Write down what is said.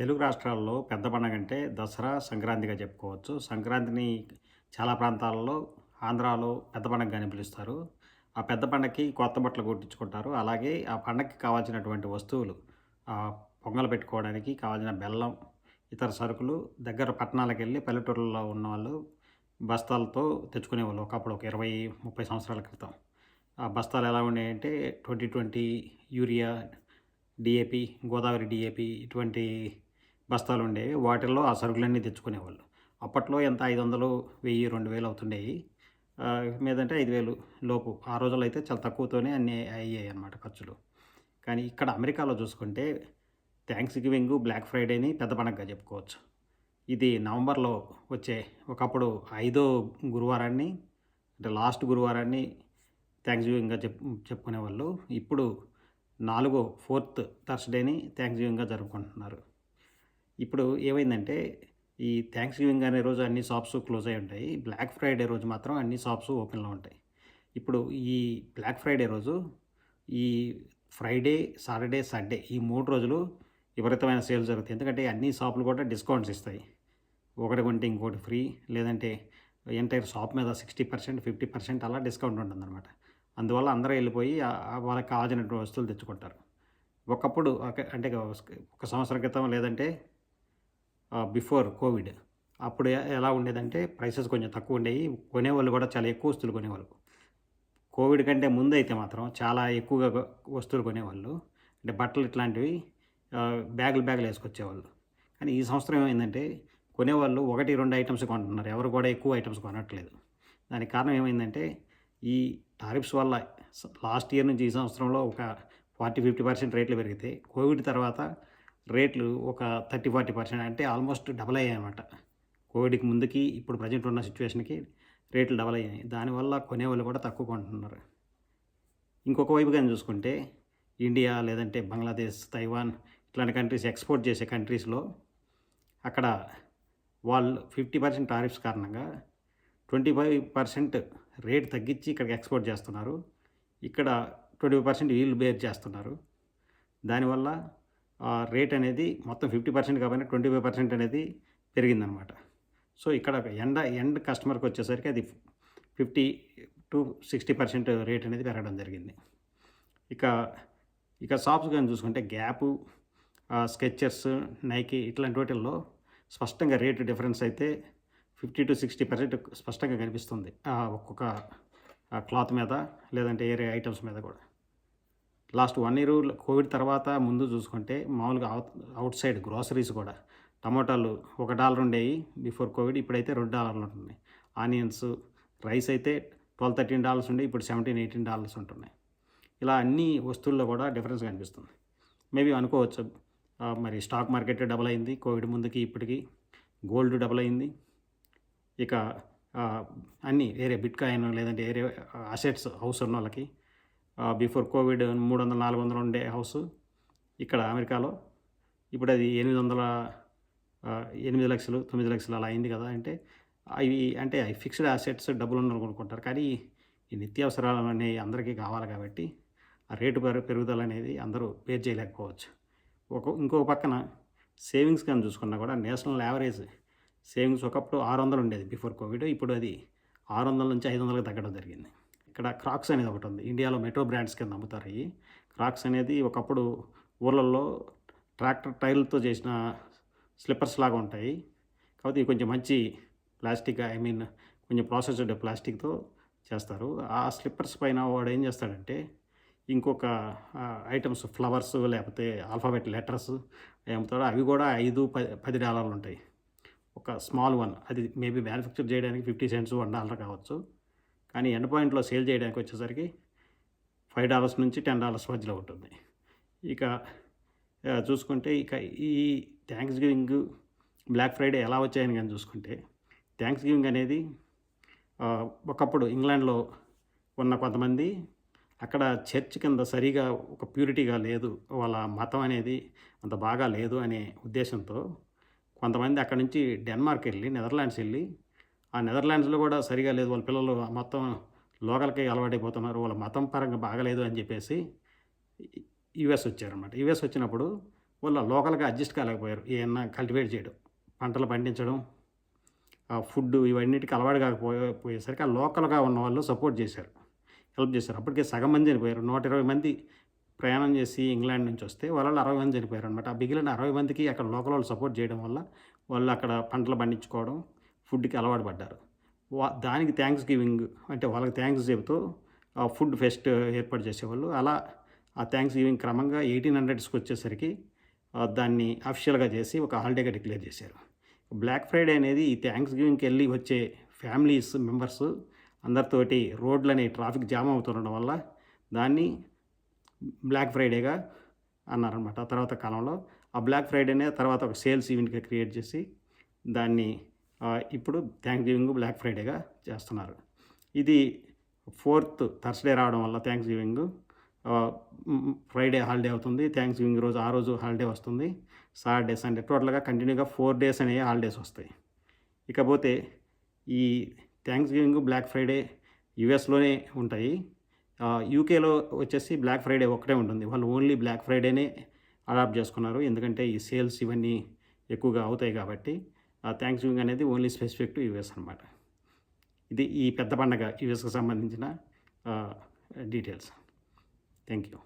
తెలుగు రాష్ట్రాల్లో పెద్ద పండగ అంటే దసరా సంక్రాంతిగా చెప్పుకోవచ్చు. సంక్రాంతిని చాలా ప్రాంతాలలో ఆంధ్రాలో పెద్ద పండగగానే పిలుస్తారు. ఆ పెద్ద పండగకి కొత్త బట్టలు కుట్టించుకుంటారు. అలాగే ఆ పండగకి కావాల్సినటువంటి వస్తువులు పొంగలు పెట్టుకోవడానికి కావాల్సిన బెల్లం ఇతర సరుకులు దగ్గర పట్టణాలకు వెళ్ళి పల్లెటూరులో ఉన్న వాళ్ళు బస్తాలతో తెచ్చుకునేవాళ్ళు ఒకప్పుడు ఒక ఇరవై ముప్పై సంవత్సరాల క్రితం. ఆ బస్తాలు ఎలా ఉన్నాయంటే twenty twenty urea DAP Godavari DAP ఇటువంటి బస్తాలు ఉండేవి వాటిల్లో ఆ సరుకులన్నీ తెచ్చుకునేవాళ్ళు. అప్పట్లో ఎంత? ఐదు వందలు వెయ్యి రెండు వేలు అవుతుండేవి మీదంటే ఐదు వేలు లోపు. ఆ రోజుల్లో అయితే చాలా తక్కువతోనే అన్నీ అయ్యాయి అన్నమాట ఖర్చులు. కానీ ఇక్కడ అమెరికాలో చూసుకుంటే థ్యాంక్స్ గివింగ్ బ్లాక్ ఫ్రైడేని పెద్ద పండగగా చెప్పుకోవచ్చు. ఇది నవంబర్లో వచ్చే ఒకప్పుడు ఐదో గురువారాన్ని అంటే లాస్ట్ గురువారాన్ని థ్యాంక్స్ గివింగ్గా చెప్ చెప్పుకునేవాళ్ళు. ఇప్పుడు నాలుగో ఫోర్త్ థర్స్డేని థ్యాంక్స్ గివింగ్గా జరుపుకుంటున్నారు. ఇప్పుడు ఏమైందంటే ఈ థ్యాంక్స్ గివింగ్ అనే రోజు అన్ని షాప్స్ క్లోజ్ అయి ఉంటాయి. బ్లాక్ ఫ్రైడే రోజు మాత్రం అన్ని షాప్స్ ఓపెన్లో ఉంటాయి. ఇప్పుడు ఈ బ్లాక్ ఫ్రైడే రోజు ఈ ఫ్రైడే సాటర్డే సండే ఈ మూడు రోజులు విపరీతమైన సేల్ జరుగుతాయి. ఎందుకంటే అన్ని షాపులు కూడా డిస్కౌంట్స్ ఇస్తాయి. ఒకటి కొంటే ఇంకోటి ఫ్రీ. లేదంటే ఎంటైర్ షాప్ మీద సిక్స్టీ పర్సెంట్ ఫిఫ్టీ పర్సెంట్ అలా డిస్కౌంట్ ఉంటుందన్నమాట. అందువల్ల అందరూ వెళ్ళిపోయి వాళ్ళకి కావాల్సిన వస్తువులు తెచ్చుకుంటారు. ఒకప్పుడు అంటే ఒక సంవత్సరం క్రితం లేదంటే బిఫోర్ కోవిడ్ అప్పుడు ఎలా ఉండేదంటే ప్రైసెస్ కొంచెం తక్కువ ఉండేవి. కొనేవాళ్ళు కూడా చాలా ఎక్కువ వస్తువులు కొనేవాళ్ళు. కోవిడ్ కంటే ముందు అయితే మాత్రం చాలా ఎక్కువగా వస్తువులు కొనేవాళ్ళు. అంటే బట్టలు ఇట్లాంటివి బ్యాగులు బ్యాగులు వేసుకొచ్చేవాళ్ళు. కానీ ఈ సంవత్సరం ఏమైందంటే కొనేవాళ్ళు ఒకటి రెండు ఐటమ్స్ కొంటున్నారు. ఎవరు కూడా ఎక్కువ ఐటమ్స్ కొనట్లేదు. దానికి కారణం ఏమైందంటే ఈ టారిఫ్స్ వల్ల లాస్ట్ ఇయర్ నుంచి ఈ సంవత్సరంలో ఒక ఫార్టీ ఫిఫ్టీ పర్సెంట్ రేట్లు పెరిగితే కోవిడ్ తర్వాత రేట్లు ఒక థర్టీ ఫార్టీ పర్సెంట్ అంటే ఆల్మోస్ట్ డబల్ అయ్యాయన్నమాట కోవిడ్కి ముందుకి ఇప్పుడు ప్రజెంట్ ఉన్న సిచ్యువేషన్కి రేట్లు డబల్ అయ్యాయి. దానివల్ల కొనేవాళ్ళు కూడా తక్కువ కొంటున్నారు. ఇంకొక వైపు కానీ చూసుకుంటే ఇండియా లేదంటే బంగ్లాదేశ్ తైవాన్ ఇట్లాంటి కంట్రీస్ ఎక్స్పోర్ట్ చేసే కంట్రీస్లో అక్కడ వాళ్ళు ఫిఫ్టీ పర్సెంట్ టారిఫ్స్ కారణంగా ట్వంటీ ఫైవ్ పర్సెంట్ రేట్ తగ్గించి ఇక్కడికి ఎక్స్పోర్ట్ చేస్తున్నారు. ఇక్కడ ట్వంటీ ఫైవ్ పర్సెంట్ వీళ్ళు బేర్ చేస్తున్నారు. దానివల్ల రేట్ అనేది మొత్తం ఫిఫ్టీ పర్సెంట్ కాబట్టి ట్వంటీ ఫైవ్ పర్సెంట్ అనేది పెరిగిందనమాట. సో ఇక్కడ ఎండ ఎండ్ కస్టమర్కి వచ్చేసరికి అది fifty to sixty percent rate అనేది పెరగడం జరిగింది. ఇక ఇక షాప్స్ కానీ చూసుకుంటే గ్యాపు స్కెచర్స్ నైకి ఇట్లాంటి వాటిల్లో స్పష్టంగా రేటు డిఫరెన్స్ అయితే ఫిఫ్టీ టు సిక్స్టీ పర్సెంట్ స్పష్టంగా కనిపిస్తుంది. ఒక్కొక్క క్లాత్ మీద లేదంటే ఏరే ఐటమ్స్ మీద కూడా. లాస్ట్ వన్ ఇయర్ కోవిడ్ తర్వాత ముందు చూసుకుంటే మామూలుగా అవుట్ అవుట్ సైడ్ గ్రోసరీస్ కూడా. టమాటాలు ఒక డాలర్ ఉండేవి బిఫోర్ కోవిడ్ ఇప్పుడైతే రెండు డాలర్లు ఉంటుంది ఆనియన్స్ రైస్ అయితే ట్వెల్వ్ థర్టీన్ డాలర్స్ ఉండే ఇప్పుడు సెవెంటీన్ ఎయిటీన్ డాలర్స్ ఉంటున్నాయి. ఇలా అన్ని వస్తువుల్లో కూడా డిఫరెన్స్ కనిపిస్తుంది. మేబీ అనుకోవచ్చు మరి స్టాక్ మార్కెట్ డబుల్ అయింది కోవిడ్ ముందుకి ఇప్పటికి గోల్డ్ డబుల్ అయింది. ఇక అన్నీ వేరే బిట్ కాయిన్ లేదంటే వేరే అసెట్స్ హౌస్ ఉన్న వాళ్ళకి బిఫోర్ కోవిడ్ మూడు వందల నాలుగు వందలు ఉండే హౌస్ ఇక్కడ అమెరికాలో. ఇప్పుడు అది ఎనిమిది వందల ఎనిమిది లక్షలు తొమ్మిది లక్షలు అలా అయింది కదా. అంటే అవి అంటే అవి ఫిక్స్డ్ అసెట్స్ డబ్బులు ఉన్న కొనుక్కుంటారు. కానీ ఈ నిత్యావసరాలు అనేవి అందరికీ కావాలి కాబట్టి ఆ రేటు పెరుగుదల అనేది అందరూ పేర్ చేయలేకపోవచ్చు. ఒక ఇంకో పక్కన సేవింగ్స్ కానీ చూసుకున్నా కూడా నేషనల్ యావరేజ్ సేవింగ్స్ ఒకప్పుడు ఆరు వందలు ఉండేది బిఫోర్ కోవిడ్. ఇప్పుడు అది ఆరు వందల నుంచి ఐదు వందలకు తగ్గడం జరిగింది. ఇక్కడ క్రాక్స్ అనేది ఒకటి ఉంది. ఇండియాలో మెట్రో బ్రాండ్స్ కింద అమ్ముతారు ఇవి. క్రాక్స్ అనేది ఒకప్పుడు ఊర్లలో ట్రాక్టర్ టైర్లతో చేసిన స్లిప్పర్స్ లాగా ఉంటాయి. కాబట్టి కొంచెం మంచి ప్లాస్టిక్ ఐ మీన్ కొంచెం ప్రాసెస్డ్ ప్లాస్టిక్తో చేస్తారు. ఆ స్లిప్పర్స్ పైన వాడు ఏం చేస్తాడంటే ఇంకొక ఐటమ్స్ ఫ్లవర్స్ లేకపోతే ఆల్ఫాబెట్ లెటర్స్ అమ్ముతాడు. అవి కూడా ఐదు పది పది డాలర్లు ఉంటాయి. ఒక స్మాల్ వన్ అది మేబీ మ్యానుఫ్యాక్చర్ చేయడానికి ఫిఫ్టీ సెంట్స్ వన్ డాలర్ కావచ్చు. కానీ ఎండ్ పాయింట్లో సేల్ చేయడానికి వచ్చేసరికి ఫైవ్ డాలర్స్ నుంచి టెన్ డాలర్స్ మధ్యలో ఉంటుంది. ఇక చూసుకుంటే ఇక ఈ థ్యాంక్స్ గివింగ్ బ్లాక్ ఫ్రైడే ఎలా వచ్చాయని కానీ చూసుకుంటే థ్యాంక్స్ గివింగ్ అనేది ఒకప్పుడు ఇంగ్లాండ్లో ఉన్న కొంతమంది అక్కడ చర్చ్ కింద సరిగా ఒక ప్యూరిటీగా లేదు వాళ్ళ మతం అనేది అంత బాగా లేదు అనే ఉద్దేశంతో కొంతమంది అక్కడ నుంచి డెన్మార్క్ వెళ్ళి నెదర్లాండ్స్ వెళ్ళి ఆ నెదర్లాండ్స్లో కూడా సరిగా లేదు. వాళ్ళ పిల్లలు మొత్తం లోకల్కి అలవాటైపోతున్నారు. వాళ్ళ మతం పరంగా బాగలేదు అని చెప్పేసి యుఎస్ వచ్చారనమాట యుఎస్ వచ్చినప్పుడు వాళ్ళు లోకల్గా అడ్జస్ట్ కాలేకపోయారు. ఏమన్నా కల్టివేట్ చేయడం పంటలు పండించడం ఆ ఫుడ్ ఇవన్నిటికీ అలవాటు కాకపోయే పోయేసరికి ఆ లోకల్గా ఉన్న వాళ్ళు సపోర్ట్ చేశారు. హెల్ప్ చేశారు. అప్పటికే సగం మంది చనిపోయారు. నూట ఇరవై మంది ప్రయాణం చేసి ఇంగ్లాండ్ నుంచి వస్తే వాళ్ళు అరవై మంది చనిపోయారు అనమాట ఆ మిగిలిన అరవై మందికి అక్కడ లోకల్ వాళ్ళు సపోర్ట్ చేయడం వల్ల వాళ్ళు అక్కడ పంటలు పండించుకోవడం ఫుడ్కి అలవాటు పడ్డారు. వా దానికి థ్యాంక్స్ గివింగ్ అంటే వాళ్ళకి థ్యాంక్స్ చెబుతూ ఆ ఫుడ్ ఫెస్ట్ ఏర్పాటు చేసేవాళ్ళు. అలా ఆ థ్యాంక్స్ గివింగ్ క్రమంగా ఎయిటీన్ హండ్రెడ్స్కి వచ్చేసరికి దాన్ని అఫిషియల్గా చేసి ఒక హాలిడేగా డిక్లేర్ చేశారు. బ్లాక్ ఫ్రైడే అనేది ఈ థ్యాంక్స్ గివింగ్కి వెళ్ళి వచ్చే ఫ్యామిలీస్ మెంబర్స్ అందరితోటి రోడ్లని ట్రాఫిక్ జామ్ అవుతుండడం వల్ల దాన్ని బ్లాక్ ఫ్రైడేగా అన్నారనమాట ఆ తర్వాత కాలంలో ఆ బ్లాక్ ఫ్రైడేనే తర్వాత ఒక సేల్స్ ఈవెంట్గా క్రియేట్ చేసి దాన్ని ఇప్పుడు థ్యాంక్స్ గివింగ్ బ్లాక్ ఫ్రైడేగా చేస్తున్నారు. ఇది ఫోర్త్ థర్స్డే రావడం వల్ల థ్యాంక్స్ గివింగ్ ఫ్రైడే హాలిడే అవుతుంది. థ్యాంక్స్ గివింగ్ రోజు ఆ రోజు హాలిడే వస్తుంది. సాటర్డే సండే టోటల్గా కంటిన్యూగా ఫోర్ డేస్ అనేవి హాలిడేస్ వస్తాయి. ఇకపోతే ఈ థ్యాంక్స్ గివింగ్ బ్లాక్ ఫ్రైడే యుఎస్లోనే ఉంటాయి. యూకేలో వచ్చేసి బ్లాక్ ఫ్రైడే ఒకటే ఉంటుంది. వాళ్ళు ఓన్లీ బ్లాక్ ఫ్రైడేనే అడాప్ట్ చేసుకున్నారు. ఎందుకంటే ఈ సేల్స్ ఇవన్నీ ఎక్కువగా అవుతాయి కాబట్టి. థ్యాంక్స్ గివింగ్ అనేది ఓన్లీ స్పెసిఫిక్ టు యూఎస్ అనమాట ఇది ఈ పెద్ద పండగ యుఎస్కి సంబంధించిన డీటెయిల్స్ థ్యాంక్ యూ